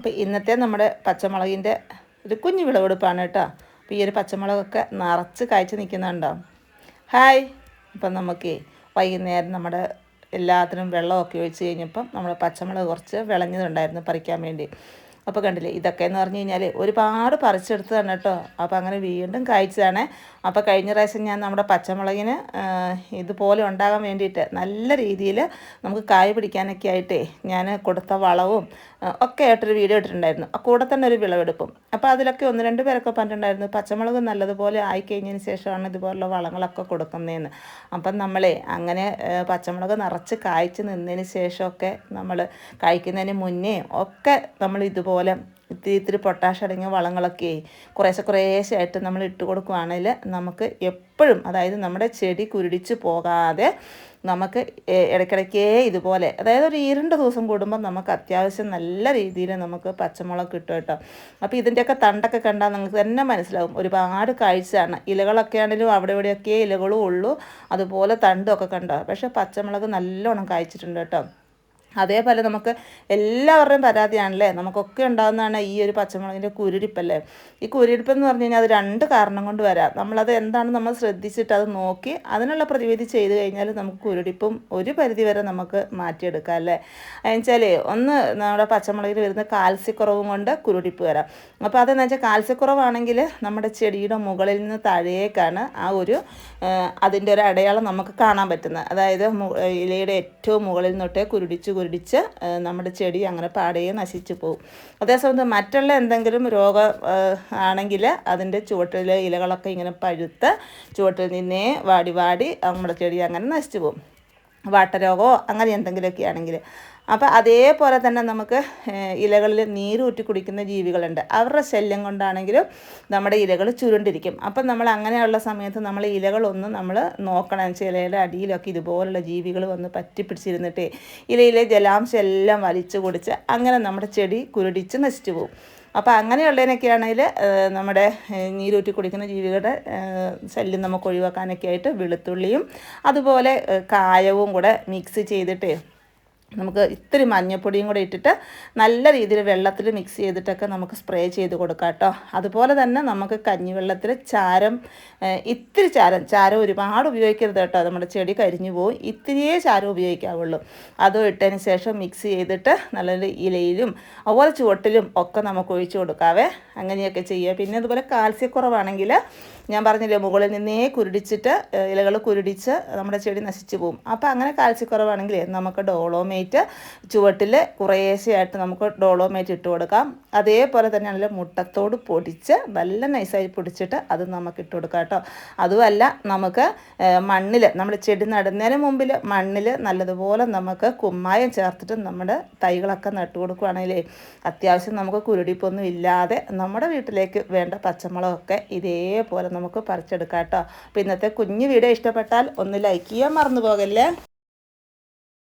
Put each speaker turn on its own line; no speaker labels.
അപ്പോൾ ഇന്നത്തെ നമ്മുടെ പച്ചമുളകിന്റെ ഒരു കുഞ്ഞു വിളവെടുപ്പാണ് കേട്ടോ. അപ്പോൾ ഈ ഒരു പച്ചമുളകൊക്കെ നിറച്ച് കായ്ച്ച് നിൽക്കുന്നുണ്ടോ? ഹായ്. അപ്പം നമുക്ക് വൈകുന്നേരം നമ്മുടെ എല്ലാത്തിനും വെള്ളമൊക്കെ ഒഴിച്ച് കഴിഞ്ഞപ്പം നമ്മൾ പച്ചമുളക് കുറച്ച് വിളഞ്ഞതുണ്ടായിരുന്നു പറിക്കാൻ വേണ്ടി. അപ്പോൾ കണ്ടില്ലേ ഇതൊക്കെ എന്ന് പറഞ്ഞു കഴിഞ്ഞാൽ ഒരുപാട് പറിച്ചെടുത്തതാണ് കേട്ടോ അപ്പോൾ അങ്ങനെ വീണ്ടും കായ്ച്ചതാണ്. അപ്പോൾ കഴിഞ്ഞ പ്രാവശ്യം ഞാൻ നമ്മുടെ പച്ചമുളകിന് ഇതുപോലെ ഉണ്ടാകാൻ വേണ്ടിയിട്ട് നല്ല രീതിയിൽ നമുക്ക് കായ് പിടിക്കാനൊക്കെ ആയിട്ടേ ഞാൻ കൊടുത്ത വളവും ഒക്കെ ആയിട്ടൊരു വീഡിയോ ഇട്ടിട്ടുണ്ടായിരുന്നു. കൂടെ തന്നെ ഒരു വിളവെടുപ്പും. അപ്പോൾ അതിലൊക്കെ ഒന്ന് രണ്ട് പേരൊക്കെ പറഞ്ഞിട്ടുണ്ടായിരുന്നു പച്ചമുളക് നല്ലതുപോലെ ആയിക്കഴിഞ്ഞതിന് ശേഷമാണ് ഇതുപോലുള്ള വളങ്ങളൊക്കെ കൊടുക്കുന്നതെന്ന് അപ്പം നമ്മളെ അങ്ങനെ പച്ചമുളക് നിറച്ച് കായ്ച്ച് നിന്നതിന് ശേഷമൊക്കെ നമ്മൾ കഴിക്കുന്നതിന് മുന്നേ ഒക്കെ നമ്മൾ ഇതുപോലെ ഇത്തിരി ഇത്തിരി പൊട്ടാഷ് അടങ്ങിയ വളങ്ങളൊക്കെ കുറേശ്ശെ കുറേശ്ശെ ആയിട്ട് നമ്മൾ ഇട്ട് കൊടുക്കുകയാണെങ്കിൽ നമുക്ക് എപ്പോഴും അതായത് നമ്മുടെ ചെടി കുരുടിച്ച് പോകാതെ നമുക്ക് ഇടയ്ക്കിടയ്ക്കേ ഇതുപോലെ അതായത് ഒരു ഇരുണ്ട ദിവസം കൂടുമ്പോൾ നമുക്ക് അത്യാവശ്യം നല്ല രീതിയിൽ നമുക്ക് പച്ചമുളക് കിട്ടും കേട്ടോ. അപ്പോൾ ഇതിന്റെയൊക്കെ തണ്ടൊക്കെ കണ്ടാൽ നിങ്ങൾക്ക് തന്നെ മനസ്സിലാവും. ഒരുപാട് കാഴ്ചയാണ്. ഇലകളൊക്കെ ആണെങ്കിലും അവിടെ ഇവിടെയൊക്കെ ഇലകളും ഉള്ളൂ. അതുപോലെ തണ്ടൊക്കെ കണ്ടോ? പക്ഷേ പച്ചമുളക് നല്ലോണം കായ്ച്ചിട്ടുണ്ട് കേട്ടോ. അതേപോലെ നമുക്ക് എല്ലാവരുടെയും പരാതിയാണല്ലേ? നമുക്കൊക്കെ ഉണ്ടാകുന്നതാണ് ഈ ഒരു പച്ചമുളകിന്റെ കുരുടിപ്പല്ലേ? ഈ കുരുടിപ്പ് എന്ന് പറഞ്ഞു കഴിഞ്ഞാൽ അത് രണ്ട് കാരണം കൊണ്ട് വരാം. നമ്മളത് എന്താണ് നമ്മൾ ശ്രദ്ധിച്ചിട്ട് അത് നോക്കി അതിനുള്ള പ്രതിവിധി ചെയ്ത് കഴിഞ്ഞാൽ നമുക്ക് കുരുടിപ്പും ഒരു പരിധി വരെ നമുക്ക് മാറ്റിയെടുക്കാം അല്ലേ? എന്നുവെച്ചാൽ ഒന്ന് നമ്മുടെ പച്ചമുളകിൽ വരുന്ന കാൽസ്യക്കുറവും കൊണ്ട് കുരുടിപ്പ് വരാം. അപ്പോൾ അതെന്ന് വെച്ചാൽ കാൽസ്യക്കുറവാണെങ്കിൽ നമ്മുടെ ചെടിയുടെ മുകളിൽ നിന്ന് താഴേക്കാണ് ആ ഒരു അതിന്റെ ഒരു അടയാളം നമുക്ക് കാണാൻ പറ്റുന്നത്. അതായത് ഇലയുടെ ഏറ്റവും മുകളിൽ നിന്നൊട്ടേ കുരുടിച്ച് കുരുടിച്ച് ആ, നമ്മുടെ ചെടി അങ്ങനെ പാടയെ നശിച്ചു പോകും അതേസമയത്ത് മറ്റുള്ള എന്തെങ്കിലും രോഗം ആണെങ്കിൽ അതിന്റെ ചുവട്ടിലെ ഇലകളൊക്കെ ഇങ്ങനെ പഴുത്ത് ചുവട്ടിൽ നിന്നേ വാടി വാടി നമ്മുടെ ചെടി അങ്ങനെ നശിച്ചു പോകും വാട്ടരോഗമോ അങ്ങനെ എന്തെങ്കിലുമൊക്കെ ആണെങ്കിൽ. അപ്പോൾ അതേപോലെ തന്നെ നമുക്ക് ഇലകളിൽ നീരൂറ്റി കുടിക്കുന്ന ജീവികളുണ്ട്. അവരുടെ ശല്യം കൊണ്ടാണെങ്കിലും നമ്മുടെ ഇലകൾ ചുരുണ്ടിരിക്കും. അപ്പം നമ്മൾ അങ്ങനെയുള്ള സമയത്ത് നമ്മൾ ഇലകളൊന്നും നമ്മൾ നോക്കണം. ചിലയുടെ അടിയിലൊക്കെ ഇതുപോലുള്ള ജീവികൾ വന്ന് പറ്റിപ്പിടിച്ചിരുന്നിട്ടേ ഇലയിലെ ജലാംശം എല്ലാം വലിച്ചു കുടിച്ച് അങ്ങനെ നമ്മുടെ ചെടി കുരുടിച്ച് നശിച്ചു പോകും അപ്പോൾ അങ്ങനെയുള്ളതിനൊക്കെ ആണെങ്കിൽ നമ്മുടെ നീരൂറ്റി കുടിക്കുന്ന ജീവികളുടെ ശല്യം നമുക്ക് ഒഴിവാക്കാനൊക്കെ ആയിട്ട് വെളുത്തുള്ളിയും അതുപോലെ കായവും കൂടെ മിക്സ് ചെയ്തിട്ട് നമുക്ക് ഇത്തിരി മഞ്ഞൾപ്പൊടിയും കൂടെ ഇട്ടിട്ട് നല്ല രീതിയിൽ വെള്ളത്തിൽ മിക്സ് ചെയ്തിട്ടൊക്കെ നമുക്ക് സ്പ്രേ ചെയ്ത് കൊടുക്കാം കേട്ടോ. അതുപോലെ തന്നെ നമുക്ക് കഞ്ഞിവെള്ളത്തിൽ ചാരം ഇത്തിരി ചാരം ചാരം ഒരുപാട് ഉപയോഗിക്കരുത് കേട്ടോ. നമ്മുടെ ചെടി കരിഞ്ഞു പോകും ഇത്തിരിയേ ചാരം ഉപയോഗിക്കാവുള്ളൂ. അതും ഇട്ടതിന് ശേഷം മിക്സ് ചെയ്തിട്ട് നല്ല ഇലയിലും അതുപോലെ ചുവട്ടിലും ഒക്കെ നമുക്ക് ഒഴിച്ചു കൊടുക്കാവേ. അങ്ങനെയൊക്കെ ചെയ്യുക പിന്നെ അതുപോലെ കാൽസ്യക്കുറവാണെങ്കിൽ ഞാൻ പറഞ്ഞില്ലേ മുകളിൽ നിന്നേ കുരുടിച്ചിട്ട് ഇലകൾ കുരുടിച്ച് നമ്മുടെ ചെടി നശിച്ചു പോകും. അപ്പോൾ അങ്ങനെ കാൽസ്യക്കുറവാണെങ്കിൽ നമുക്ക് ഡോളോമേറ്റ് ചുവട്ടിൽ കുറേശ്ശെയായിട്ട് നമുക്ക് ഡോളോമേറ്റ് ഇട്ട് കൊടുക്കാം. അതേപോലെ തന്നെ നല്ല മുട്ടത്തോട് പൊടിച്ച് നല്ല നൈസായി പൊടിച്ചിട്ട് അത് നമുക്ക് ഇട്ട് കൊടുക്കാം കേട്ടോ. അതുമല്ല നമുക്ക് മണ്ണിൽ നമ്മൾ ചെടി നടുന്നതിന് മുമ്പിൽ മണ്ണിൽ നല്ലതുപോലെ നമുക്ക് കുമ്മായം ചേർത്തിട്ട് നമ്മുടെ തൈകളൊക്കെ നട്ടു കൊടുക്കുകയാണെങ്കിലേ അത്യാവശ്യം നമുക്ക് കുരുടിപ്പൊന്നും ഇല്ലാതെ നമ്മുടെ വീട്ടിലേക്ക് വേണ്ട പച്ചമുളകൊക്കെ ഇതേപോലെ നമുക്ക് പറിച്ചെടുക്കാം കേട്ടോ. അപ്പോൾ ഇന്നത്തെ കുഞ്ഞു വീഡിയോ ഇഷ്ടപ്പെട്ടാൽ ഒന്ന് ലൈക്ക് ചെയ്യാൻ മറന്നു പോകല്ലേ?